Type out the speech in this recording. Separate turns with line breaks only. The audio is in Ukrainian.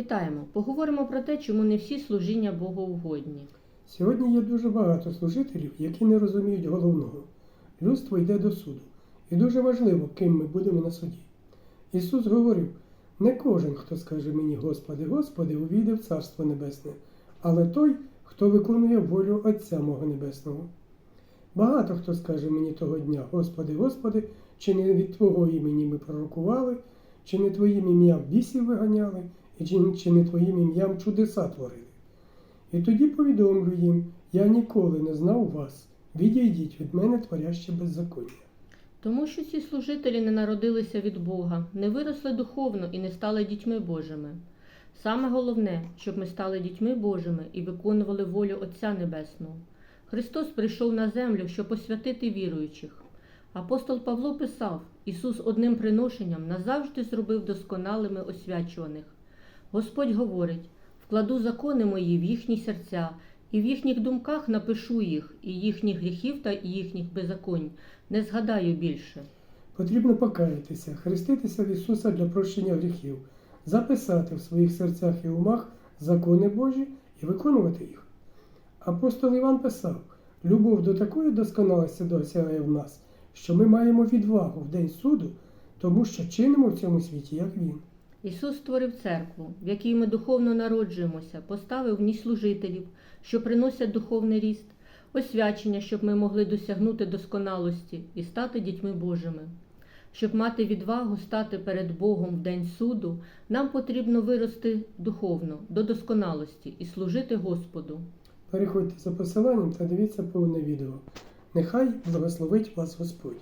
Вітаємо! Поговоримо про те, чому не всі служіння Богоугодні.
Сьогодні є дуже багато служителів, які не розуміють головного. Людство йде до суду, і дуже важливо, ким ми будемо на суді. Ісус говорив: не кожен, хто скаже мені Господи, Господи, увійде в Царство Небесне, але той, хто виконує волю Отця мого Небесного. Багато хто скаже мені того дня, Господи, Господи, чи не від Твого імені ми пророкували, чи не Твоїм ім'ям бісів виганяли, чи, чи не Твоїм ім'ям чудеса творили. І тоді повідомлю їм: я ніколи не знав вас. Відійдіть від мене, творяще беззаконня.
Тому що ці служителі не народилися від Бога, не виросли духовно і не стали дітьми Божими. Саме головне, щоб ми стали дітьми Божими і виконували волю Отця Небесного. Христос прийшов на землю, щоб посвятити віруючих. Апостол Павло писав: Ісус одним приношенням назавжди зробив досконалими освячуваних. Господь говорить: вкладу закони мої в їхні серця, і в їхніх думках напишу їх, і їхніх гріхів та їхніх беззаконь не згадаю більше.
Потрібно покаятися, хреститися в Ісуса для прощення гріхів, записати в своїх серцях і умах закони Божі і виконувати їх. Апостол Іван писав: любов до такої досконалості досягає в нас, що ми маємо відвагу в день суду, тому що чинимо в цьому світі, як Він.
Ісус створив церкву, в якій ми духовно народжуємося, поставив в ній служителів, що приносять духовний ріст, освячення, щоб ми могли досягнути досконалості і стати дітьми Божими. Щоб мати відвагу стати перед Богом в день суду, нам потрібно вирости духовно до досконалості і служити Господу.
Переходьте за посиланням та дивіться повне відео. Нехай благословить вас Господь.